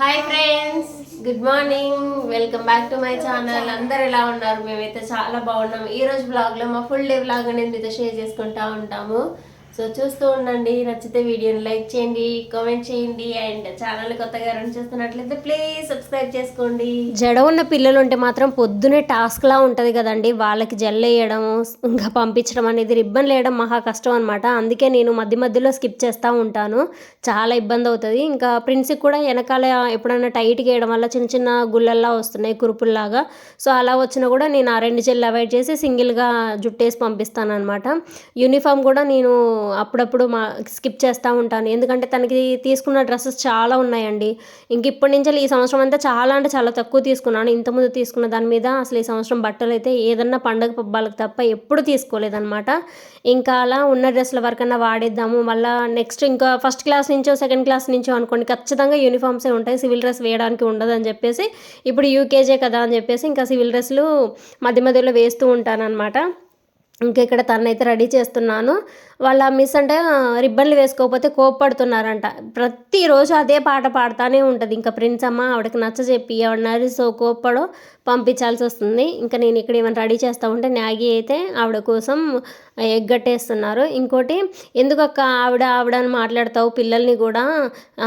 Hi friends good morning welcome back to my channel అందరు ఎలా ఉన్నారు? మేమైతే చాలా బాగున్నాం ఈ రోజు బ్లాగ్లో మా ఫుల్ డే బ్లాగ్ అనేది మీతో షేర్ చేసుకుంటా ఉంటాము. సో చూస్తూ ఉండండి. నచ్చితే వీడియోని లైక్ చేయండి కామెంట్ చేయండి అండ్ ఛానల్ కొత్తగా రన్ చేస్తున్నట్లయితే ప్లీజ్ సబ్స్క్రైబ్ చేసుకోండి. జడ ఉన్న పిల్లలు ఉంటే మాత్రం పొద్దునే టాస్క్ లా ఉంటుంది కదండి. వాళ్ళకి జెల్ వేయడం ఇంకా పంపించడం అనేది రిబ్బన్ లేయడం మహా కష్టం అనమాట అందుకే నేను మధ్య మధ్యలో స్కిప్ చేస్తూ ఉంటాను. చాలా ఇబ్బంది అవుతుంది. ఇంకా ప్రిన్స్కి కూడా వెనకాల ఎప్పుడైనా టైట్గా వేయడం వల్ల చిన్న చిన్న గుళ్ళల్లా వస్తున్నాయి కురుపుల్లాగా. సో అలా వచ్చినా కూడా నేను ఆ రెండు జెల్ అవాయిడ్ చేసి సింగిల్గా జుట్టేసి పంపిస్తాను అనమాట యూనిఫామ్ కూడా నేను అప్పుడప్పుడు మా స్కిప్ చేస్తూ ఉంటాను. ఎందుకంటే తనకి తీసుకున్న డ్రెస్సెస్ చాలా ఉన్నాయండి. ఇంక ఇప్పటి నుంచి ఈ సంవత్సరం అంతా చాలా అంటే చాలా తక్కువ తీసుకున్నాను. ఇంతకుముందు తీసుకున్న దాని మీద అసలు ఈ సంవత్సరం బట్టలు అయితే ఏదన్నా పండగ పబ్బాలకు తప్ప ఎప్పుడు తీసుకోలేదన్నమాట. ఇంకా అలా ఉన్న డ్రెస్సుల వరకన్నా వాడేద్దాము. మళ్ళీ నెక్స్ట్ ఇంకా ఫస్ట్ క్లాస్ నుంచో సెకండ్ క్లాస్ నుంచో అనుకోండి ఖచ్చితంగా యూనిఫామ్సే ఉంటాయి. సివిల్ డ్రెస్ వేయడానికి ఉండదు అని చెప్పేసి ఇప్పుడు యూకేజే కదా అని చెప్పేసి ఇంకా సివిల్ డ్రెస్సులు మధ్య మధ్యలో వేస్తూ ఉంటానన్నమాట. ఇంకా ఇక్కడ తనైతే రెడీ చేస్తున్నాను. వాళ్ళ మిస్ అంటే రిబ్బన్లు వేసుకోకపోతే కోప్పడుతున్నారంట. ప్రతిరోజు అదే పాట పాడుతూనే ఉంటుంది. ఇంకా ప్రిన్స్ అమ్మ ఆవిడకి నచ్చ చెప్పి ఏమన్నారు సో కోప్పడో పంపించాల్సి వస్తుంది. ఇంకా నేను ఇక్కడ ఏమైనా రెడీ చేస్తూ ఉంటే న్యాగి అయితే ఆవిడ కోసం ఎగ్గట్టేస్తున్నారు. ఇంకోటి ఎందుకు అక్క ఆవిడ ఆవిడ అని మాట్లాడతావు పిల్లల్ని కూడా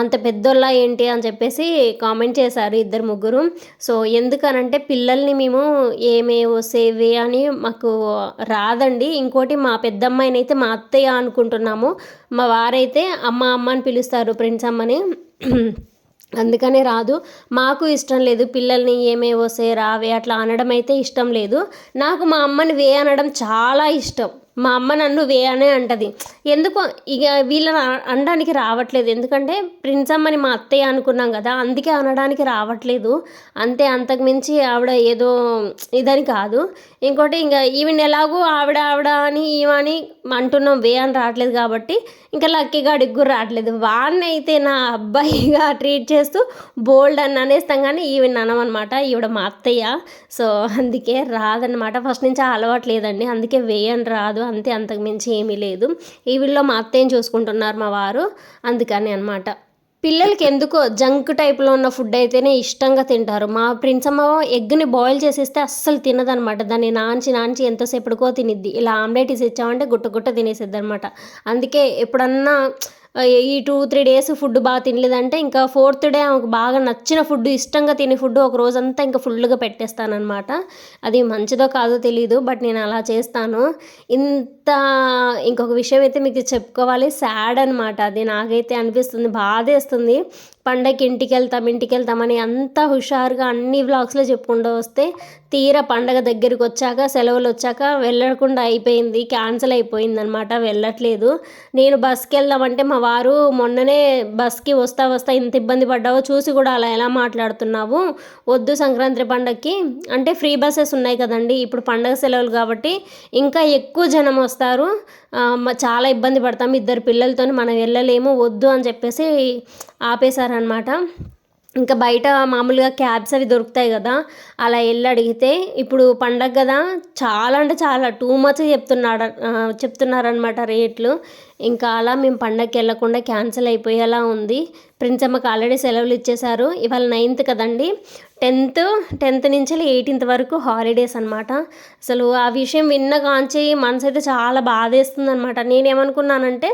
అంత పెద్దోళ్ళ ఏంటి అని చెప్పేసి కామెంట్ చేశారు ఇద్దరు ముగ్గురు. సో ఎందుకనంటే పిల్లల్ని మేము ఏమేవో సేవే అని మాకు రాదండి. ఇంకోటి మా పెద్దమ్మాయినైతే మా అత్తయ్య అనుకుంటున్నాము. మా వారైతే అమ్మ అమ్మ అని పిలుస్తారు ప్రిన్స్ అమ్మని. అందుకనే రాదు. మాకు ఇష్టం లేదు. పిల్లల్ని ఏమే వస్తే రావే అట్లా అనడం అయితే ఇష్టం లేదు. నాకు మా అమ్మని వే అనడం చాలా ఇష్టం. మా అమ్మ నన్ను వే అనే అంటది. ఎందుకో ఇక వీళ్ళని అనడానికి రావట్లేదు. ఎందుకంటే ప్రిన్స్ అమ్మని మా అత్తయ్య అనుకున్నాం కదా అందుకే అనడానికి రావట్లేదు. అంతే అంతకుమించి ఆవిడ ఏదో ఇదని కాదు. ఇంకోటి ఇంకా ఈవెన్ ఎలాగో ఆవిడ ఆవిడ అని ఈమెని అంటున్నాం వే అని రావట్లేదు కాబట్టి ఇంకా లక్కీగా అడిగి రావట్లేదు. వాడిని అయితే నా అబ్బాయిగా ట్రీట్ చేస్తూ బోల్డ్ అని అనేస్తాం కానీ ఈవెన్ అనమనమాట. ఈవిడ మా అత్తయ్య. సో అందుకే రాదనమాట ఫస్ట్ నుంచి అలవాటు లేదండి. అందుకే వేయని రాదు అంతే అంతకు మించి ఏమీ లేదు. ఈ వీళ్ళలో మా అత్తయ్యని చూసుకుంటున్నారు మా వారు. అందుకని అనమాట పిల్లలకి ఎందుకో జంక్ టైప్లో ఉన్న ఫుడ్ అయితేనే ఇష్టంగా తింటారు. మా ప్రిన్స్ అమ్మ ఎగ్ని బాయిల్ చేసేస్తే అస్సలు తినదనమాట దాన్ని నాంచి నాంచి ఎంతసేపటికో తినిద్ది. ఇలా ఆమ్లెట్ వేసి ఇచ్చామంటే గుట్ట గుట్ట తినేసిద్ది అనమాట అందుకే ఎప్పుడన్నా ఈ టూ త్రీ డేస్ ఫుడ్ బాగా తినలేదంటే ఇంకా ఫోర్త్ డే ఆమెకు బాగా నచ్చిన ఫుడ్ ఇష్టంగా తినే ఫుడ్ ఒక రోజంతా ఇంకా ఫుల్గా పెట్టేస్తానమాట అది మంచిదో కాదో తెలీదు బట్ నేను అలా చేస్తాను. ఇంత ఇంకొక విషయం అయితే మీకు చెప్పుకోవాలి. సాడ్ అనమాట అది. నాకైతే అనిపిస్తుంది బాధేస్తుంది. పండగకి ఇంటికి వెళ్తాం ఇంటికి వెళ్తామని అంత హుషారుగా అన్ని వ్లాగ్స్లో చెప్పుకుంటూ వస్తే తీరా పండగ దగ్గరికి వచ్చాక సెలవులు వచ్చాక వెళ్ళకుండా అయిపోయింది. క్యాన్సిల్ అయిపోయింది అనమాట వెళ్ళట్లేదు. నేను బస్కి వెళ్దామంటే మా వారు మొన్ననే బస్కి వస్తా వస్తా ఇంత ఇబ్బంది పడ్డావో చూసి కూడా అలా ఎలా మాట్లాడుతున్నావు? వద్దు సంక్రాంతి పండగకి అంటే ఫ్రీ బస్సెస్ ఉన్నాయి కదండి. ఇప్పుడు పండగ సెలవులు కాబట్టి ఇంకా ఎక్కువ జనం వస్తారు. చాలా ఇబ్బంది పడతాం. ఇద్దరు పిల్లలతో మనం వెళ్ళలేము. వద్దు అని చెప్పేసి ఆపేశారనమాట ఇంకా బయట మామూలుగా క్యాబ్స్ అవి దొరుకుతాయి కదా అలా వెళ్ళి అడిగితే ఇప్పుడు పండగ కదా చాలా అంటే చాలా టూ మచ్ చెప్తున్నాడు చెప్తున్నారనమాట రేట్లు. ఇంకా అలా మేము పండగకి వెళ్ళకుండా క్యాన్సిల్ అయిపోయేలా ఉంది. ప్రిన్సమ్మకి ఆల్రెడీ సెలవులు ఇచ్చేశారు. ఇవాళ నైన్త్ కదండి. టెన్త్ టెన్త్ నుంచి ఎయిటీన్త్ వరకు హాలిడేస్ అనమాట అసలు ఆ విషయం విన్న కాంచి మనసు అయితే చాలా బాధేస్తుంది అనమాట నేనేమనుకున్నానంటే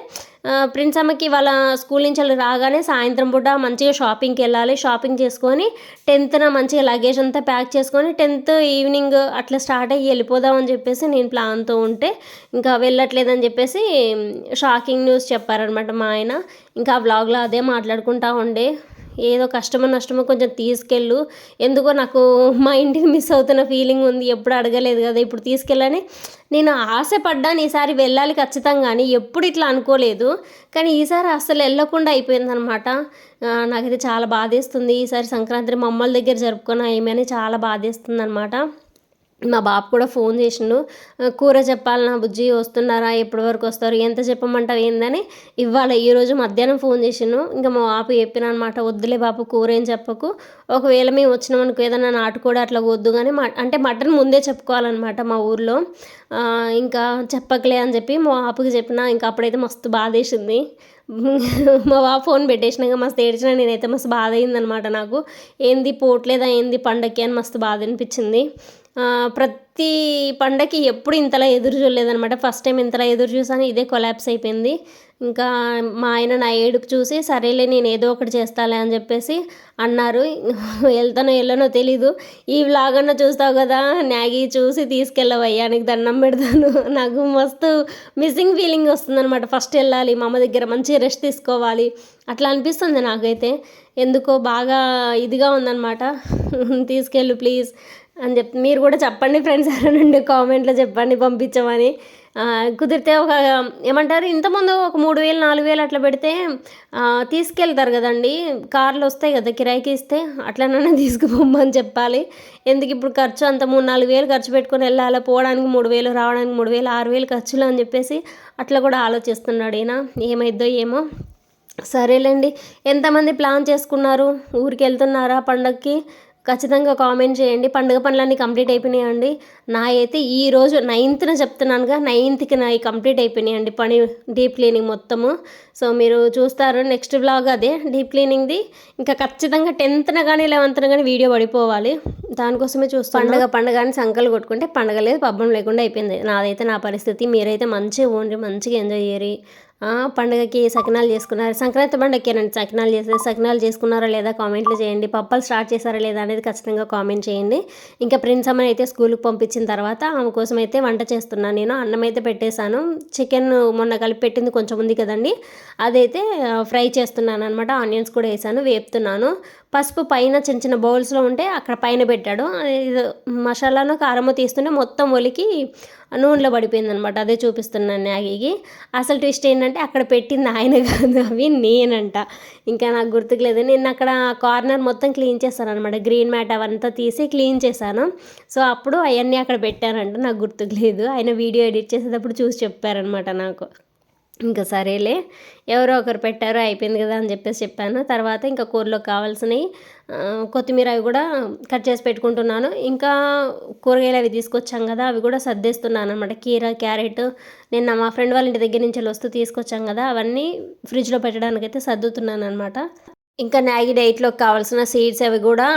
ప్రిన్స్ అమ్మకి వాళ్ళ స్కూల్ నుంచి వాళ్ళు రాగానే సాయంత్రం పూట మంచిగా షాపింగ్కి వెళ్ళాలి. షాపింగ్ చేసుకొని టెన్త్న మంచిగా లగేజ్ అంతా ప్యాక్ చేసుకొని టెన్త్ ఈవినింగ్ అట్లా స్టార్ట్ అయ్యి వెళ్ళిపోదాం అని చెప్పేసి నేను ప్లాన్తో ఉంటే ఇంకా వెళ్ళట్లేదని చెప్పేసి షాకింగ్ న్యూస్ చెప్పారనమాట మా ఆయన. ఇంకా ఆ వ్లాగ్లో అదే మాట్లాడుకుంటా ఉండే. ఏదో కష్టమో నష్టమో కొంచెం తీసుకెళ్ళు. ఎందుకో నాకు మా ఇంటికి మిస్ అవుతున్న ఫీలింగ్ ఉంది. ఎప్పుడు అడగలేదు కదా ఇప్పుడు తీసుకెళ్ళని నేను ఆశపడ్డాను ఈసారి వెళ్ళాలి ఖచ్చితంగా అని. ఎప్పుడు ఇట్లా అనుకోలేదు. కానీ ఈసారి అస్సలు వెళ్ళకుండా అయిపోయిందనమాట నాకైతే చాలా బాధేస్తుంది. ఈసారి సంక్రాంతి మమ్మల్ని దగ్గర జరుపుకున్నా ఏమని చాలా బాధేస్తుంది అనమాట మా బాబు కూడా ఫోన్ చేసిండు కూర చెప్పాలి నా బుజ్జి వస్తున్నారా? ఎప్పటి వరకు వస్తారు? ఎంత చెప్పమంటావు ఏందని? ఇవాళ ఈరోజు మధ్యాహ్నం ఫోన్ చేసిండు. ఇంకా మా బాపు చెప్పిన అనమాట వద్దులే బాపు కూర ఏం చెప్పకు. ఒకవేళ మేము వచ్చినాం అనుకో ఏదైనా నాటుకోడి అట్లా వద్దు కానీ అంటే మటన్ ముందే చెప్పుకోవాలన్నమాట మా ఊర్లో. ఇంకా చెప్పకలే అని చెప్పి మా బాపుకి చెప్పిన ఇంకా అప్పుడైతే మస్తు బాధేసింది. మా బాబు ఫోన్ పెట్టేసినాక మస్తు ఏడ్చిన నేనైతే మస్తు బాధ అయిందనమాట నాకు. ఏంది పోట్లేదా? ఏంది పండక్కి? అని మస్తు బాధ అనిపించింది. ప్రతి పండగకి ఎప్పుడు ఇంతలా ఎదురు చూడలేదనమాట ఫస్ట్ టైం ఇంతలా ఎదురు చూసాను ఇదే కొలాప్స్ అయిపోయింది. ఇంకా మా ఆయన నా ఏడుకు చూసి సరేలే నేను ఏదో ఒకటి చేస్తాలే అని చెప్పేసి అన్నారు. వెళ్తానో వెళ్ళనో తెలీదు. ఈ వ్లాగన్న చూస్తావు కదా నాగి చూసి తీసుకెళ్ళవయ్యా నీకు దండం పెడతాను. నాకు మస్తు మిస్సింగ్ ఫీలింగ్ వస్తుందనమాట ఫస్ట్ వెళ్ళాలి మా అమ్మ దగ్గర మంచి రెస్ట్ తీసుకోవాలి. అట్లా అనిపిస్తుంది నాకైతే. ఎందుకో బాగా ఇదిగా ఉందన్నమాట. తీసుకెళ్ళు ప్లీజ్ అని చెప్పి మీరు కూడా చెప్పండి ఫ్రెండ్స్ నుండి కామెంట్లో చెప్పండి పంపించమని. కుదిరితే ఒక ఏమంటారు ఇంతకుముందు ఒక మూడు వేలు నాలుగు వేలు అట్లా పెడితే తీసుకెళ్తారు కదండి. కార్లు వస్తాయి కదా కిరాయికి ఇస్తే అట్లనైనా తీసుకుపోమని చెప్పాలి. ఎందుకు ఇప్పుడు ఖర్చు అంత మూడు నాలుగు వేలు ఖర్చు పెట్టుకొని వెళ్ళాలి? పోవడానికి మూడు వేలు రావడానికి మూడు వేలు ఆరు వేలు ఖర్చులు అని చెప్పేసి అట్లా కూడా ఆలోచిస్తున్నాడు ఈయన. ఏమైద్దో ఏమో. సరేలేండి. ఎంతమంది ప్లాన్ చేసుకున్నారు? ఊరికి వెళ్తున్నారా పండగకి ఖచ్చితంగా కామెంట్ చేయండి. పండుగ పనులన్నీ కంప్లీట్ అయిపోయినాయండి. నా అయితే ఈరోజు నైన్త్న చెప్తున్నానుగా. నైన్త్కి నా కంప్లీట్ అయిపోయినాయండి పని డీప్ క్లీనింగ్ మొత్తము. సో మీరు చూస్తారు నెక్స్ట్ బ్లాగ్ అదే డీప్ క్లీనింగ్ది. ఇంకా ఖచ్చితంగా టెన్త్న కానీ లెవెన్త్న కానీ వీడియో పడిపోవాలి. దానికోసమే చూస్తాను పండగ పండగ అని సంకలు కొట్టుకుంటే పండగ లేదు పబ్బం లేకుండా అయిపోయింది. నాదైతే నా పరిస్థితి. మీరైతే మంచిగా ఉండి మంచిగా ఎంజాయ్ చేయరి. పండుగకి సకినాలు చేసుకున్నారు. సంక్రాంతి పండుగకేనండి సకినాలు చేసే సకినాలు చేసుకున్నారా లేదా కామెంట్లు చేయండి. పప్పలు స్టార్ట్ చేశారా లేదా అనేది ఖచ్చితంగా కామెంట్ చేయండి. ఇంకా ప్రిన్స్ అమ్మని అయితే స్కూల్కి పంపించిన తర్వాత ఆమె కోసం అయితే వంట చేస్తున్నాను నేను అన్నం అయితే పెట్టేశాను. చికెన్ మొన్న కలిపి పెట్టింది కొంచెం ఉంది కదండి. అదైతే ఫ్రై చేస్తున్నాను అనమాట ఆనియన్స్ కూడా వేసాను వేపుతున్నాను. పసుపు పైన చిన్న చిన్న బౌల్స్లో ఉంటే అక్కడ పైన పెట్టాడు. మసాలాను కారము తీస్తుంటే మొత్తం ఒలికి నూనెలో పడిపోయింది అనమాట అదే చూపిస్తున్నాను నాగికి. అసలు ట్విస్ట్ ఏంటంటే అక్కడ పెట్టింది ఆయన కాదు అవి నేనంట. ఇంకా నాకు గుర్తుకు లేదు నేను అక్కడ కార్నర్ మొత్తం క్లీన్ చేశాను అనమాట గ్రీన్ మ్యాట్ అవంతా తీసి క్లీన్ చేశాను. సో అప్పుడు అవన్నీ అక్కడ పెట్టానంట నాకు గుర్తుకు లేదు ఆయన వీడియో ఎడిట్ చేసేటప్పుడు చూసి చెప్పారనమాట నాకు. ఇంకా సరేలే. ఎవరో ఒకరు పెట్టారో అయిపోయింది కదా అని చెప్పేసి చెప్పాను. తర్వాత ఇంకా కూరలో కావాల్సినవి కొత్తిమీర అవి కూడా కట్ చేసి పెట్టుకుంటున్నాను. ఇంకా కూరగాయలు అవి తీసుకొచ్చాం కదా అవి కూడా సర్దేస్తున్నాను అనమాట కీర క్యారెట్ నేను మా ఫ్రెండ్ వాళ్ళ ఇంటి దగ్గర నుంచి వస్తూ తీసుకొచ్చాం కదా అవన్నీ ఫ్రిడ్జ్లో పెట్టడానికి అయితే సర్దుతున్నాను అనమాట ఇంకా మ్యాగీ డైట్లో కావాల్సిన సీడ్స్ అవి కూడా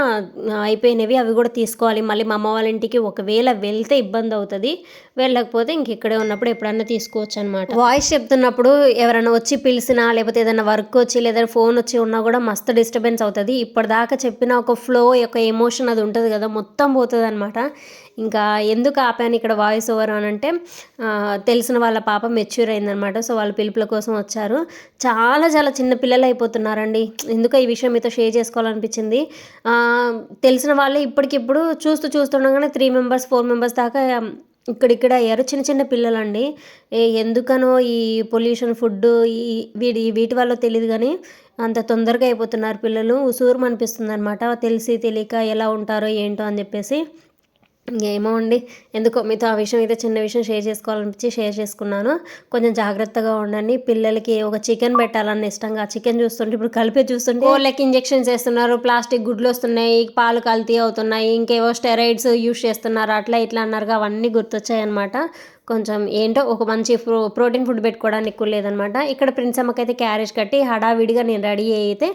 అయిపోయినవి అవి కూడా తీసుకోవాలి. మళ్ళీ మా అమ్మ వాళ్ళ ఇంటికి ఒకవేళ వెళ్తే ఇబ్బంది అవుతుంది. వెళ్ళకపోతే ఇంక ఇక్కడే ఉన్నప్పుడు ఎప్పుడన్నా తీసుకోవచ్చు అనమాట వాయిస్ చెప్తున్నప్పుడు ఎవరైనా వచ్చి పిలిచినా లేకపోతే ఏదైనా వర్క్ వచ్చి లేదా ఫోన్ వచ్చి ఉన్నా కూడా మస్తు డిస్టర్బెన్స్ అవుతుంది. ఇప్పటిదాకా చెప్పిన ఒక ఫ్లో యొక్క ఎమోషన్ అది ఉంటుంది కదా మొత్తం పోతుంది అనమాట ఇంకా ఎందుకు ఆపాను ఇక్కడ వాయిస్ ఓవర్ అని అంటే తెలిసిన వాళ్ళ పాప మెచ్యూర్ అయిందనమాట సో వాళ్ళ పిలుపుల కోసం వచ్చారు. చాలా చాలా చిన్న పిల్లలు అయిపోతున్నారండి. ఎందుకు ఈ విషయం మీతో షేర్ చేసుకోవాలనిపించింది. తెలిసిన వాళ్ళే ఇప్పటికిప్పుడు చూస్తూ చూస్తుండగానే త్రీ మెంబర్స్ ఫోర్ మెంబర్స్ దాకా ఇక్కడిక్కడ అయ్యారు. చిన్న చిన్న పిల్లలండి. ఎందుకనో ఈ పొల్యూషన్ ఫుడ్ ఈ వీడి వీటి వల్ల తెలియదు కానీ అంత తొందరగా అయిపోతున్నారు పిల్లలు. ఉసూరు అనిపిస్తుంది అనమాట తెలిసి తెలియక ఎలా ఉంటారో ఏంటో అని చెప్పేసి. ఏమో అండి ఎందుకో మీతో ఆ విషయం అయితే చిన్న విషయం షేర్ చేసుకోవాలనిపించి షేర్ చేసుకున్నాను. కొంచెం జాగ్రత్తగా ఉండండి. పిల్లలకి ఒక చికెన్ పెట్టాలని ఇష్టంగా చికెన్ చూస్తుంటే ఇప్పుడు కలిపి చూస్తుంటే కోళ్ళకి ఇంజెక్షన్స్ వేస్తున్నారు. ప్లాస్టిక్ గుడ్లు వస్తున్నాయి. పాలు కల్తీ అవుతున్నాయి. ఇంకేవో స్టెరాయిడ్స్ యూస్ చేస్తున్నారు. అట్లా ఇట్లా అన్నారు అవన్నీ గుర్తొచ్చాయి అనమాట కొంచెం ఏంటో ఒక మంచి ప్రో ప్రోటీన్ ఫుడ్ పెట్టుకోవడానికి ఎక్కువ లేదనమాట. ఇక్కడ ప్రిన్స్ అమ్మకైతే క్యారేజ్ కట్టి హడావిడిగా నేను రెడీ అయితే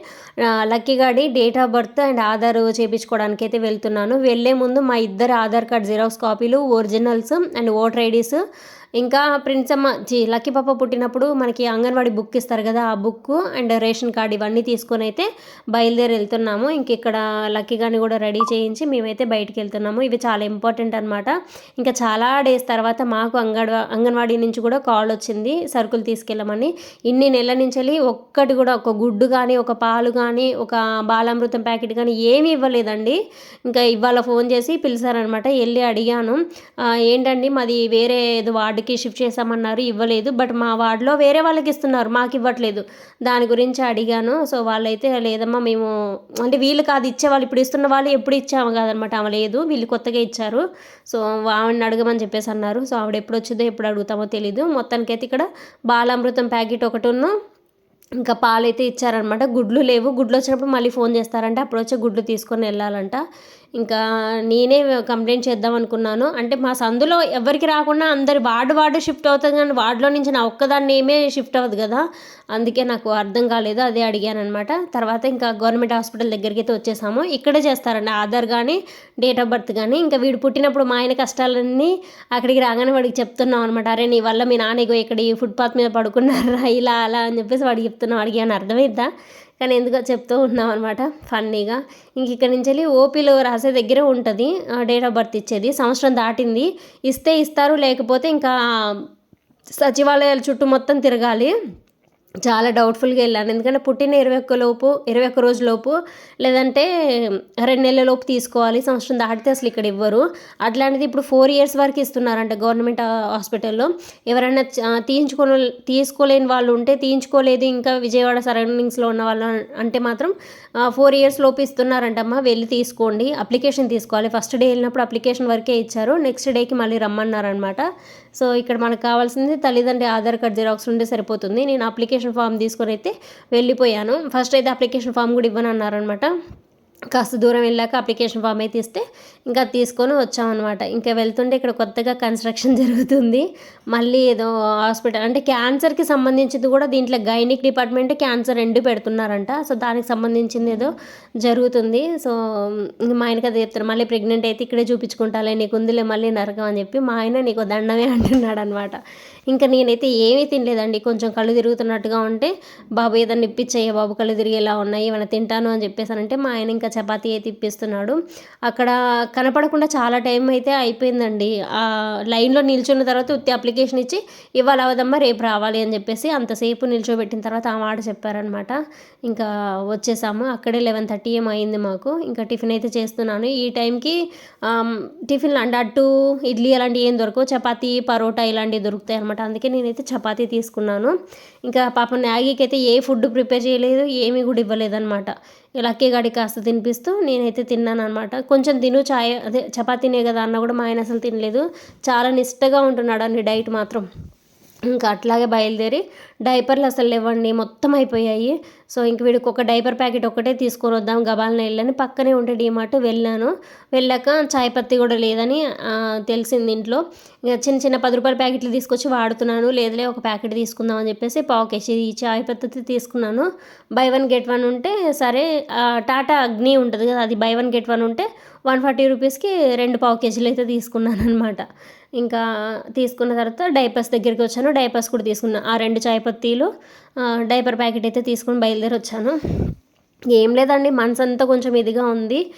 లక్కీ గాడి date of birth and Aadhaar చేయించుకోవడానికి అయితే వెళ్తున్నాను. వెళ్ళే ముందు మా ఇద్దరు ఆధార్ కార్డ్ జిరాక్స్ కాపీలు ఒరిజినల్స్ అండ్ ఓటర్ ఐడీస్ ఇంకా ప్రిన్సమ్మ జీ లక్కీ పాప పుట్టినప్పుడు మనకి అంగన్వాడీ బుక్ ఇస్తారు కదా ఆ బుక్ అండ్ రేషన్ కార్డ్ ఇవన్నీ తీసుకొని అయితే బయలుదేరి వెళ్తున్నాము. ఇంక ఇక్కడ లక్కీ గాని కూడా రెడీ చేయించి మేమైతే బయటికి వెళ్తున్నాము. ఇవి చాలా ఇంపార్టెంట్ అనమాట ఇంకా చాలా డేస్ తర్వాత మాకు అంగన్వా అంగన్వాడీ నుంచి కూడా కాల్ వచ్చింది సరుకులు తీసుకెళ్ళమని. ఇన్ని నెలల నుంచి వెళ్ళి ఒక్కటి కూడా ఒక గుడ్డు కానీ ఒక పాలు కానీ ఒక బాలామృతం ప్యాకెట్ కానీ ఏమీ ఇవ్వలేదండి. ఇంకా ఇవాళ ఫోన్ చేసి పిలిచారనమాట వెళ్ళి అడిగాను. ఏంటండి మాది వేరే ఏదో వార్డు వార్డుకి షిఫ్ట్ చేసామన్నారు ఇవ్వలేదు. బట్ మా వార్డులో వేరే వాళ్ళకి ఇస్తున్నారు. మాకు ఇవ్వట్లేదు. దాని గురించి అడిగాను. సో వాళ్ళైతే లేదమ్మా మేము అంటే వీళ్ళు కాదు ఇచ్చేవాళ్ళు ఇప్పుడు ఇస్తున్న వాళ్ళు ఎప్పుడు ఇచ్చాము కాదనమాట. ఆమె లేదు వీళ్ళు కొత్తగా ఇచ్చారు. సో ఆవిడని అడగమని చెప్పేసి అన్నారు. సో ఆవిడ ఎప్పుడు వచ్చిందో ఎప్పుడు అడుగుతామో తెలీదు. మొత్తానికైతే ఇక్కడ బాలామృతం ప్యాకెట్ ఒకటి ఉన్నా ఇంకా పాలైతే ఇచ్చారనమాట. గుడ్లు లేవు. గుడ్లు వచ్చినప్పుడు మళ్ళీ ఫోన్ చేస్తారంట. అప్పుడు వచ్చి గుడ్లు తీసుకొని వెళ్ళాలంట. ఇంకా నేనే కంప్లైంట్ చేద్దాం అనుకున్నాను. అంటే మా సందులో ఎవరికి రాకుండా అందరి వార్డు వార్డు షిఫ్ట్ అవుతుంది కానీ వార్డులో నుంచి నా ఒక్కదాన్ని ఏమే షిఫ్ట్ అవ్వదు కదా. అందుకే నాకు అర్థం కాలేదు అదే అడిగాను అనమాట తర్వాత ఇంకా గవర్నమెంట్ హాస్పిటల్ దగ్గరికి అయితే వచ్చేసాము. ఇక్కడే చేస్తారండి ఆధార్ కానీ డేట్ ఆఫ్ బర్త్ కానీ. ఇంకా వీడు పుట్టినప్పుడు మా ఆయన కష్టాలన్నీ అక్కడికి రాగానే వాడికి చెప్తున్నాం అనమాట అరే నీ వల్ల మీ నాన్న ఇక్కడ ఈ ఫుట్పాత్ మీద పడుకున్నారా ఇలా అలా అని చెప్పేసి వాడికి చెప్తున్నాం. వాడికి ఏమైనా అర్థమైద్దా కానీ ఎందుకో చెప్తూ ఉన్నాం అనమాట ఫన్నీగా. ఇంక ఇక్కడ నుంచి వెళ్ళి ఓపీలో రాసే దగ్గరే ఉంటుంది డేట్ ఆఫ్ బర్త్ ఇచ్చేది. సంవత్సరం దాటింది. ఇస్తే ఇస్తారు లేకపోతే ఇంకా సచివాలయాల చుట్టూ మొత్తం తిరగాలి. చాలా డౌట్ఫుల్గా వెళ్ళాను. ఎందుకంటే పుట్టిన ఇరవై ఒక్క లోపు ఇరవై ఒక్క రోజు లోపు లేదంటే రెండు నెలల లోపు తీసుకోవాలి సంవత్సరం దాటితే అసలు ఇక్కడ ఇవ్వరు. అట్లాంటిది ఇప్పుడు ఫోర్ ఇయర్స్ వరకు ఇస్తున్నారంట గవర్నమెంట్ హాస్పిటల్లో. ఎవరైనా తీయించుకో తీసుకోలేని వాళ్ళు ఉంటే తీయించుకోలేదు ఇంకా విజయవాడ సరౌండింగ్స్లో ఉన్న వాళ్ళు అంటే మాత్రం ఫోర్ ఇయర్స్ లోపు ఇస్తున్నారంటమ్మా వెళ్ళి తీసుకోండి అప్లికేషన్ తీసుకోవాలి. ఫస్ట్ డే వెళ్ళినప్పుడు అప్లికేషన్ వరకే ఇచ్చారు నెక్స్ట్ డేకి మళ్ళీ రమ్మన్నారనమాట సో ఇక్కడ మనకు కావాల్సింది తల్లిదండ్రి ఆధార్ కార్డ్ జిరాక్స్ ఉంటే సరిపోతుంది. నేను అప్లికేషన్ ఫామ్ తీసుకొని అయితే వెళ్ళిపోయాను. ఫస్ట్ అయితే అప్లికేషన్ ఫామ్ కూడా ఇవ్వను అన్నారనమాట కాస్త దూరం వెళ్ళాక అప్లికేషన్ ఫామ్ అయితే ఇస్తే ఇంకా తీసుకొని వచ్చామన్నమాట. ఇంకా వెళ్తుంటే ఇక్కడ కొత్తగా కన్స్ట్రక్షన్ జరుగుతుంది. మళ్ళీ ఏదో హాస్పిటల్ అంటే క్యాన్సర్కి సంబంధించింది కూడా దీంట్లో గైనిక్ డిపార్ట్మెంట్ క్యాన్సర్ రెండు పెడుతున్నారంట. సో దానికి సంబంధించింది ఏదో జరుగుతుంది. సో మా ఆయనకి అది చెప్తారు. మళ్ళీ ప్రెగ్నెంట్ అయితే ఇక్కడే చూపించుకుంటాలే నీకు ఉందిలే మళ్ళీ నరకం అని చెప్పి మా ఆయన నీకు దండమే అంటున్నాడు అనమాట ఇంకా నేనైతే ఏమీ తినలేదండి. కొంచెం కళ్ళు తిరుగుతున్నట్టుగా ఉంటే బాబు ఏదన్నా ఇప్పించేయ బాబు కళ్ళు తిరిగేలా ఉన్నాయి ఏమైనా తింటాను అని చెప్పేసానంటే మా ఆయన ఇంకా చపాతీ అయితే అక్కడ కనపడకుండా చాలా టైం అయితే అయిపోయిందండి. ఆ లైన్లో నిల్చున్న తర్వాత ఉత్తి అప్లికేషన్ ఇచ్చి ఇవాళ అవదమ్మా రేపు రావాలి అని చెప్పేసి అంతసేపు నిల్చోబెట్టిన తర్వాత ఆ మాట చెప్పారనమాట ఇంకా వచ్చేసాము. అక్కడే లెవెన్ థర్టీ ఏం అయింది మాకు. ఇంకా టిఫిన్ అయితే చేస్తున్నాను. ఈ టైంకి టిఫిన్ అంటే అట్టు ఇడ్లీ అలాంటివి ఏం దొరకవు. చపాతీ పరోటా ఇలాంటివి దొరుకుతాయి అనమాట అందుకే నేనైతే చపాతీ తీసుకున్నాను. ఇంకా పాప మ్యాగీకి అయితే ఏ ఫుడ్ ప్రిపేర్ చేయలేదు ఏమీ కూడా ఇవ్వలేదన్నమాట. లక్కీ గడి కాస్త తినిపిస్తూ నేనైతే తిన్నాను అనమాట కొంచెం తిను చాయ్ అదే చపాతీనే కదా అన్న కూడా మా ఆయన అసలు తినలేదు. చాలా నిష్టగా ఉంటున్నాడు అండి డైట్ మాత్రం. ఇంకా అట్లాగే బయలుదేరి డైపర్లు అసలు లేవండి మొత్తం అయిపోయాయి. సో ఇంక వీడికి ఒక డైపర్ ప్యాకెట్ ఒకటే తీసుకొని వద్దాం గబాలన వెళ్ళని. పక్కనే ఉంటే డీమార్ట్ వెళ్ళాను. వెళ్ళాక చాయ్ పత్తి కూడా లేదని తెలిసింది ఇంట్లో. ఇక చిన్న చిన్న పది రూపాయల ప్యాకెట్లు తీసుకొచ్చి వాడుతున్నాను. లేదులే ఒక ప్యాకెట్ తీసుకుందాం అని చెప్పేసి పావు కేజీ ఈ చాయ్ పత్తి తీసుకున్నాను. బై వన్ గెట్ వన్ ఉంటే సరే టాటా అగ్ని ఉంటుంది కదా అది బై వన్ గెట్ వన్ ఉంటే వన్ ఫార్టీ రూపీస్కి రెండు పావు కేజీలు అయితే తీసుకున్నాను అనమాట ఇంకా తీసుకున్న తర్వాత డైపర్స్ దగ్గరికి వచ్చాను. డైపర్స్ కూడా తీసుకున్నాను ఆ రెండు చాయ్ పత్తీలు డైపర్ ప్యాకెట్ అయితే తీసుకుని బయలుదేరి వచ్చాను ఏం లేదండి మనసు అంతా కొంచెం ఇదిగా ఉంది.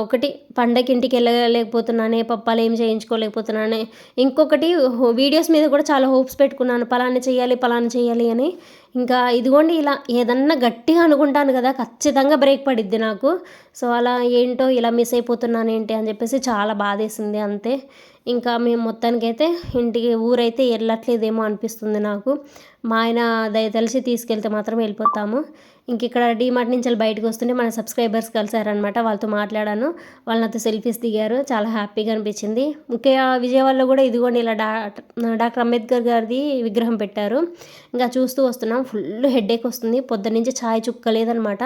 ఒకటి పండగ ఇంటికి వెళ్ళలేకపోతున్నానే పప్పాలు ఏం చేయించుకోలేకపోతున్నానే. ఇంకొకటి హో- వీడియోస్ మీద కూడా చాలా హోప్స్ పెట్టుకున్నాను పలానా చేయాలి పలానా చేయాలి అని. ఇంకా ఇదిగోండి ఇలా ఏదన్నా గట్టిగా అనుకుంటాను కదా ఖచ్చితంగా బ్రేక్ పడిద్ది నాకు. సో అలా ఏంటో ఇలా మిస్ అయిపోతున్నాను ఏంటి అని చెప్పేసి చాలా బాధేసింది అంతే. ఇంకా మేము మొత్తానికైతే ఇంటికి ఊరైతే వెళ్ళట్లేదేమో అనిపిస్తుంది నాకు. మా ఆయన దయతలిసి తీసుకెళ్తే మాత్రం వెళ్ళిపోతాము. ఇంక ఇక్కడ డీమార్ట్ నుంచి వెళ్ళి బయటకు వస్తుంటే మన సబ్స్క్రైబర్స్ కలిసారనమాట వాళ్ళతో మాట్లాడాను. వాళ్ళు నాతో సెల్ఫీస్ దిగారు. చాలా హ్యాపీగా అనిపించింది. ముఖ్య విజయవాడలో కూడా ఇదిగోండి ఇలా డా డాక్టర్ అంబేద్కర్ గారిది విగ్రహం పెట్టారు. ఇంకా చూస్తూ వస్తున్నాం. ఫుల్ హెడేక్ వస్తుంది. పొద్దు నుంచి ఛాయ్ చుక్కలేదనమాట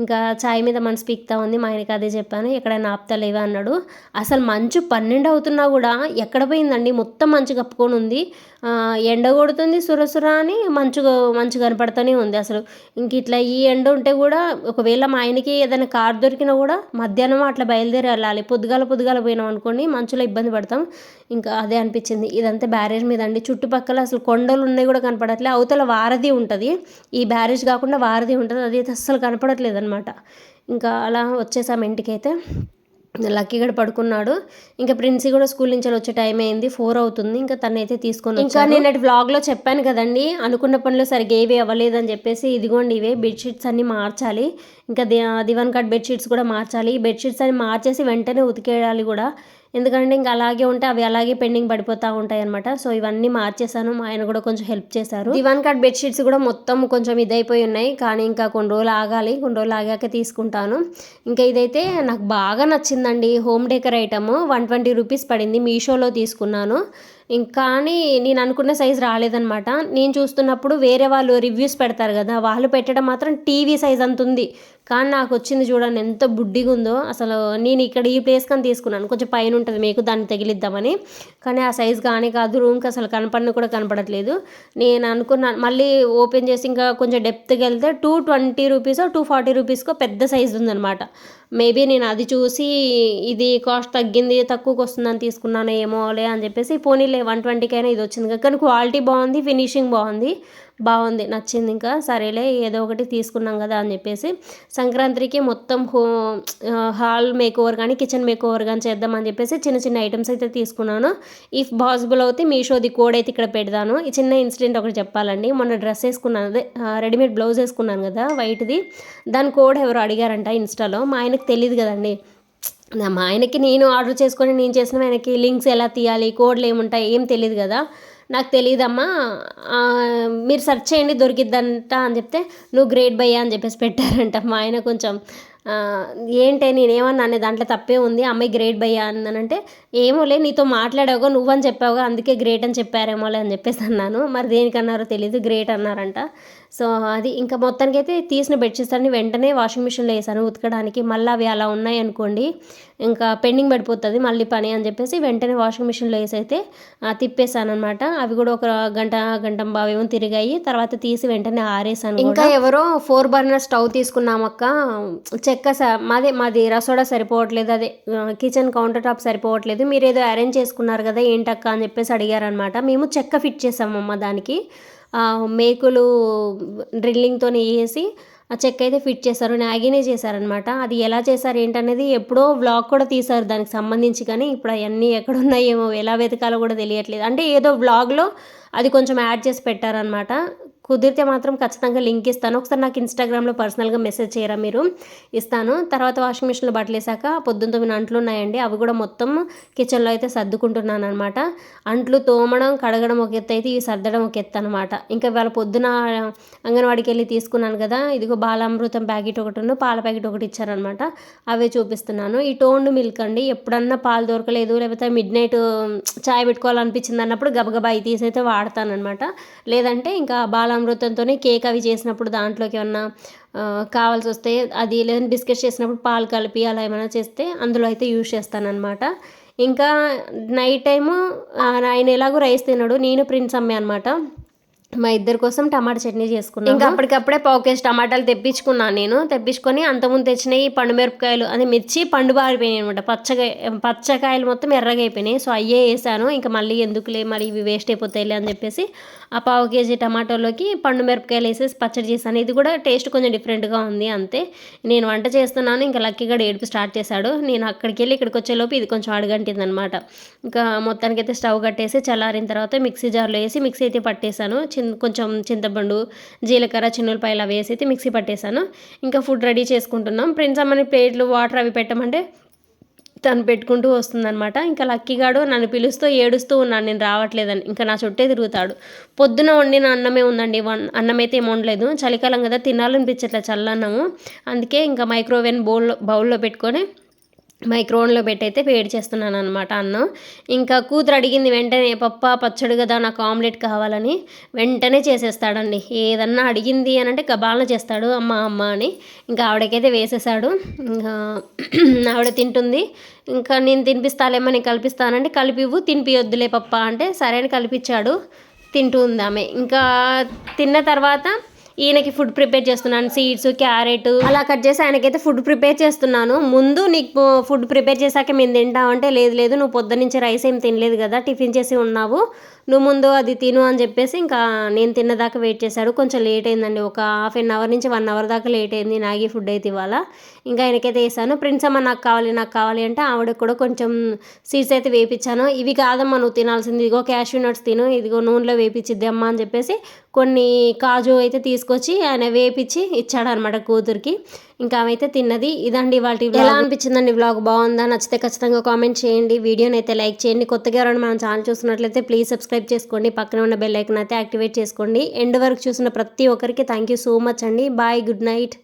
ఇంకా ఛాయ్ మీద మనసు పీక్తా ఉంది. మా ఆయనకి అదే చెప్పాను. ఎక్కడైనా ఆపుతలేవా అన్నాడు. అసలు మంచు పన్నెండు అవుతున్నా కూడా ఎక్కడ పోయిందండి? మొత్తం మంచు కప్పుకొని ఉంది. ఎండ కొడుతుంది సురసుర అని మంచు మంచు కనపడుతూనే ఉంది అసలు. ఇంక ఇట్లా ఈ ఈ ఎండ ఉంటే కూడా ఒకవేళ మా ఆయనకి ఏదైనా కార్ దొరికినా కూడా మధ్యాహ్నం అట్లా బయలుదేరి వెళ్ళాలి. పొద్దుగాల పొద్దుగాల పోయినాం అనుకోండి మంచులో ఇబ్బంది పడతాం. ఇంకా అదే అనిపించింది. ఇదంతా బ్యారేజ్ మీద అండి. చుట్టుపక్కల అసలు కొండలు ఉన్నాయి కూడా కనపడట్లే. అవతల వారధి ఉంటుంది. ఈ బ్యారేజ్ కాకుండా వారధి ఉంటుంది. అది అయితే కనపడట్లేదు అనమాట ఇంకా అలా వచ్చేసాం ఇంటికైతే. లక్కీగడ పడుకున్నాడు. ఇంకా ప్రిన్సీ కూడా స్కూల్ నుంచి వచ్చే టైం అయింది. ఫోర్ అవుతుంది. ఇంకా తనైతే తీసుకొని ఇంకా నిన్నటి వ్లాగ్లో చెప్పాను కదండి అనుకున్న పనులు సరిగ్గా ఏవి అవ్వలేదని చెప్పేసి ఇదిగోండి ఇవే బెడ్షీట్స్ అన్ని మార్చాలి. ఇంకా దివాన్ కట్ బెడ్షీట్స్ కూడా మార్చాలి. ఈ బెడ్షీట్స్ అన్ని మార్చేసి వెంటనే ఉతికేయాలి కూడా. ఎందుకంటే ఇంకా అలాగే ఉంటే అవి అలాగే పెండింగ్ పడిపోతూ ఉంటాయి అనమాట సో ఇవన్నీ మార్చేసాను మా ఆయన కూడా కొంచెం హెల్ప్ చేశారు. దివాన్ కార్డ్ బెడ్షీట్స్ కూడా మొత్తం కొంచెం ఇదైపోయి ఉన్నాయి. కానీ ఇంకా కొన్ని రోజులు ఆగాలి. కొన్ని రోజులు ఆగాక తీసుకుంటాను. ఇంకా ఇదైతే నాకు బాగా నచ్చిందండి. Home decor item one twenty rupees పడింది. మీషోలో తీసుకున్నాను. ఇంకా కానీ నేను అనుకున్న సైజ్ రాలేదనమాట నేను చూస్తున్నప్పుడు వేరే వాళ్ళు రివ్యూస్ పెడతారు కదా వాళ్ళు పెట్టడం మాత్రం టీవీ సైజ్ అంత ఉంది. కానీ నాకు వచ్చింది చూడండి ఎంత బుడ్డిగా ఉందో. అసలు నేను ఇక్కడ ఈ ప్లేస్ కానీ తీసుకున్నాను. కొంచెం పైన ఉంటుంది మీకు దాన్ని తగిలిద్దామని. కానీ ఆ సైజ్ కానీ కాదు రూమ్కి అసలు కనపడిన కూడా కనపడట్లేదు. నేను అనుకున్నాను మళ్ళీ ఓపెన్ చేసి ఇంకా కొంచెం డెప్త్కి వెళ్తే two twenty rupees two forty రూపీస్కో పెద్ద సైజ్ ఉందన్నమాట. మేబీ నేను అది చూసి ఇది కాస్ట్ తగ్గింది తక్కువకి వస్తుందని తీసుకున్నాను ఏమోలే అని చెప్పేసి పోనీలే వన్ ట్వంటీకైనా ఇది వచ్చింది. కానీ క్వాలిటీ బాగుంది ఫినిషింగ్ బాగుంది. బాగుంది నచ్చింది. ఇంకా సరేలే ఏదో ఒకటి తీసుకున్నాం కదా అని చెప్పేసి సంక్రాంతికి మొత్తం హో హాల్ మేక్ ఓవర్ కానీ కిచెన్ మేక్ ఓవర్ కానీ చేద్దామని చెప్పేసి చిన్న చిన్న ఐటమ్స్ అయితే తీసుకున్నాను. ఇఫ్ పాసిబుల్ అయితే మీషోది కోడ్ అయితే ఇక్కడ పెడతాను. ఈ చిన్న ఇన్సిడెంట్ ఒకటి చెప్పాలండి. మొన్న డ్రెస్ వేసుకున్నాను అదే రెడీమేడ్ బ్లౌజ్ వేసుకున్నాను కదా వైట్ది దాని కోడ్ ఎవరు అడిగారంట ఇన్స్టాలో మా ఆయనకు తెలియదు కదండి. మా ఆయనకి నేను ఆర్డర్ చేసుకొని నేను చేసిన ఆయనకి లింక్స్ ఎలా తీయాలి కోడ్లు ఏముంటాయి ఏం తెలియదు కదా. నాకు తెలియదమ్మా మీరు సెర్చ్ చేయండి దొరికిద్దంట అని చెప్తే నువ్వు గ్రేట్ బయ్యా అని చెప్పేసి పెట్టారంట మా ఆయన కొంచెం ఏంటే నేనేమన్నా అనే దాంట్లో తప్పే ఉంది. అమ్మాయి గ్రేట్ బయ్యా అన్నానంటే ఏమోలే నీతో మాట్లాడావుగా నువ్వని చెప్పావుగా అందుకే గ్రేట్ అని చెప్పారేమోలే అని చెప్పేసి అన్నాను. మరి దేనికన్నారో తెలియదు గ్రేట్ అన్నారంట. సో అది ఇంకా మొత్తానికి అయితే తీసిన బెడ్షీట్స్ అన్ని వెంటనే వాషింగ్ మిషన్లో వేసాను ఉతకడానికి. మళ్ళీ అవి అలా ఉన్నాయి అనుకోండి ఇంకా పెండింగ్ పడిపోతుంది మళ్ళీ పని అని చెప్పేసి వెంటనే వాషింగ్ మిషన్లో వేసి అయితే ఆ, తిప్పేసాను అనమాట అవి కూడా ఒక గంట గంట బావేమో తిరిగాయి. తర్వాత తీసి వెంటనే ఆరేసాను ఇంకా ఎవరో ఫోర్ బర్నర్ స్టవ్ తీసుకున్నామక్క చెక్క స- మాదే మాది రసోడా సరిపోవట్లేదు అదే కిచెన్ కౌంటర్ టాప్ సరిపోవట్లేదు మీరు ఏదో అరేంజ్ చేసుకున్నారు కదా ఏంటక్క అని చెప్పేసి అడిగారనమాట మేము చెక్క ఫిట్ చేసామమ్మ దానికి. మేకులు డ్రిల్లింగ్తో వేసి ఆ చెక్క అయితే ఫిట్ చేశారు నాగినే చేశారనమాట అది ఎలా చేశారు ఏంటనేది ఎప్పుడో వ్లాగ్ కూడా తీశారు దానికి సంబంధించి కానీ ఇప్పుడు అవన్నీ ఎక్కడ ఉన్నాయేమో ఎలా వెతకాలో కూడా తెలియట్లేదు. అంటే ఏదో వ్లాగ్లో అది కొంచెం యాడ్ చేసి పెట్టారనమాట కుదిరితే మాత్రం ఖచ్చితంగా లింక్ ఇస్తాను. ఒకసారి నాకు ఇన్స్టాగ్రామ్లో పర్సనల్గా మెసేజ్ చేయరా మీరు? ఇస్తాను. తర్వాత వాషింగ్ మిషన్లో బట్టలు వేసాక పొద్దున్న తొమ్మిది అంట్లు ఉన్నాయండి. అవి కూడా మొత్తం కిచెన్లో అయితే సర్దుకుంటున్నాను అనమాట అంట్లు తోమడం కడగడం ఒక ఎత్తు అయితే ఇవి సర్దడం ఒక ఎత్తు అనమాట ఇంకా ఇవాళ పొద్దున అంగన్వాడికి వెళ్ళి తీసుకున్నాను కదా ఇదిగో బాలామృతం ప్యాకెట్ ఒకటి ఉన్న పాల ప్యాకెట్ ఒకటి ఇచ్చారనమాట అవే చూపిస్తున్నాను. ఈ టోన్డ్ మిల్క్ అండి ఎప్పుడన్నా పాలు దొరకలేదు లేకపోతే మిడ్ నైట్ చాయ్ పెట్టుకోవాలనిపించింది అన్నప్పుడు గబగబా తీసి అయితే వాడతానమాట లేదంటే ఇంకా బాలామృతంతోనే కేక్ అవి చేసినప్పుడు దాంట్లోకి ఏమన్నా కావాల్సి వస్తే అది లేదంటే బిస్కెట్స్ చేసినప్పుడు పాలు కలిపి అలా ఏమైనా చేస్తే అందులో అయితే యూజ్ చేస్తానన్నమాట. ఇంకా నైట్ టైము ఆయన ఎలాగో రైస్ తినడు నేను ప్రిన్స్ అమ్మే అనమాట మా ఇద్దరి కోసం టమాటా చట్నీ చేసుకున్నాను ఇంకా అప్పటికప్పుడే పావు కేజీ టమాటాలు తెప్పించుకున్నాను నేను. తెప్పించుకొని అంతకుముందు తెచ్చినాయి పండు మిరపకాయలు అదే మిర్చి పండు బారిపోయినాయి అనమాట పచ్చగా పచ్చకాయలు మొత్తం ఎర్రగా అయిపోయినాయి. సో అయ్యే వేసాను. ఇంకా మళ్ళీ ఎందుకులే మళ్ళీ ఇవి వేస్ట్ అయిపోతాయిలే అని చెప్పేసి ఆ పావు కేజీ టమాటోలోకి పండు మిరపకాయలు వేసేసి పచ్చడి చేశాను. ఇది కూడా టేస్ట్ కొంచెం డిఫరెంట్గా ఉంది అంతే. నేను వంట చేస్తున్నాను. ఇంకా లక్కీగా ఏడుపు స్టార్ట్ చేశాడు. నేను అక్కడికి వెళ్ళి ఇక్కడికి వచ్చేలోపు ఇది కొంచెం అడగంటింది అనమాట ఇంకా మొత్తానికైతే స్టవ్ కట్టేసి చల్లారిన తర్వాత మిక్సీ జార్లో వేసి మిక్సీ అయితే పట్టేశాను. కొంచెం చింతపండు జీలకర్ర చిన్నులపాయలు అవి వేసి అయితే మిక్సీ పట్టేశాను ఇంకా ఫుడ్ రెడీ చేసుకుంటున్నాం. ప్రిన్స్ అమ్మని ప్లేట్లు వాటర్ అవి పెట్టమంటే తను పెట్టుకుంటూ వస్తుందనమాట ఇంకా లక్కీగాడు నన్ను పిలుస్తూ ఏడుస్తూ ఉన్నాను నేను రావట్లేదని. ఇంకా నా చుట్టే తిరుగుతాడు. పొద్దున వండిన అన్నమే ఉందండి. వన్ అన్నం అయితే ఏమి వండలేదు. చలికాలం కదా తినాలనిపించట్లే చల్లన్నము. అందుకే ఇంకా మైక్రోవేవ్ బౌల్లో బౌల్లో పెట్టుకొని మైక్రోవన్లో పెట్టి అయితే వేడి చేస్తున్నాను అనమాట అన్నం. ఇంకా కూతురు అడిగింది వెంటనే పప్ప పచ్చడి కదా నాకు ఆమ్లెట్ కావాలని. వెంటనే చేసేస్తాడండి. ఏదన్నా అడిగింది అని అంటే గబాలన చేస్తాడు అమ్మ అమ్మ అని. ఇంకా ఆవిడకైతే వేసేసాడు. ఇంకా ఆవిడ తింటుంది. ఇంకా నేను తినిపిస్తాలేమో నేను కల్పిస్తానంటే కలిపివ్వు తినిపియొద్దులే పప్ప అంటే సరే అని కల్పించాడు. తింటూ ఉంది ఆమె ఇంకా తిన్న తర్వాత ఈయనకి ఫుడ్ ప్రిపేర్ చేస్తున్నాను సీడ్స్ క్యారెట్ అలా కట్ చేసి ఆయనకైతే ఫుడ్ ప్రిపేర్ చేస్తున్నాను. ముందు నీకు ఫుడ్ ప్రిపేర్ చేశాక మేము తింటామంటే లేదు లేదు నువ్వు పొద్దున్నుంచి రైస్ ఏం తినలేదు కదా టిఫిన్ చేసి ఉన్నావు. నువ్వు ముందు అది తిను అని చెప్పేసి ఇంకా నేను తిన్నదాకా వెయిట్ చేశాడు. కొంచెం లేట్ అయిందండి. ఒక హాఫ్ అన్ అవర్ నుంచి వన్ అవర్ దాకా లేట్ అయింది. నాగి ఫుడ్ అయితే ఇవాళ. ఇంకా ఆయనకైతే వేసాను. ప్రిన్స్ అమ్మ నాకు కావాలి నాకు కావాలి అంటే ఆవిడకి కూడా కొంచెం సీడ్స్ అయితే వేపించాను ఇవి కాదమ్మా నువ్వు తినాల్సింది. ఇదిగో క్యాష్యూ నట్స్ తిను. ఇదిగో నూనెలో వేపించిద్ది అమ్మ అని చెప్పేసి కొన్ని కాజు అయితే తీసుకొచ్చి ఆయన వేపించి ఇచ్చాడనమాట కూతురికి. ఇంకా అయితే తిన్నది. ఇదండి వాళ్ళ ఎలా అనిపించిందండి వ్లాగ్ బాగుందా? నచ్చితే ఖచ్చితంగా కామెంట్ చేయండి. వీడియోని అయితే లైక్ చేయండి. కొత్తగా ఎవరైనా మన ఛానల్ చూస్తున్నట్లయితే ప్లీజ్ సబ్స్క్రైబ్ చేసుకోండి. పక్కన ఉన్న బెల్ ఐకన్ అయితే యాక్టివేట్ చేసుకోండి. ఎండ్ వరకు చూసిన ప్రతి ఒక్కరికి థ్యాంక్ యూ సో మచ్ అండి. Bye good night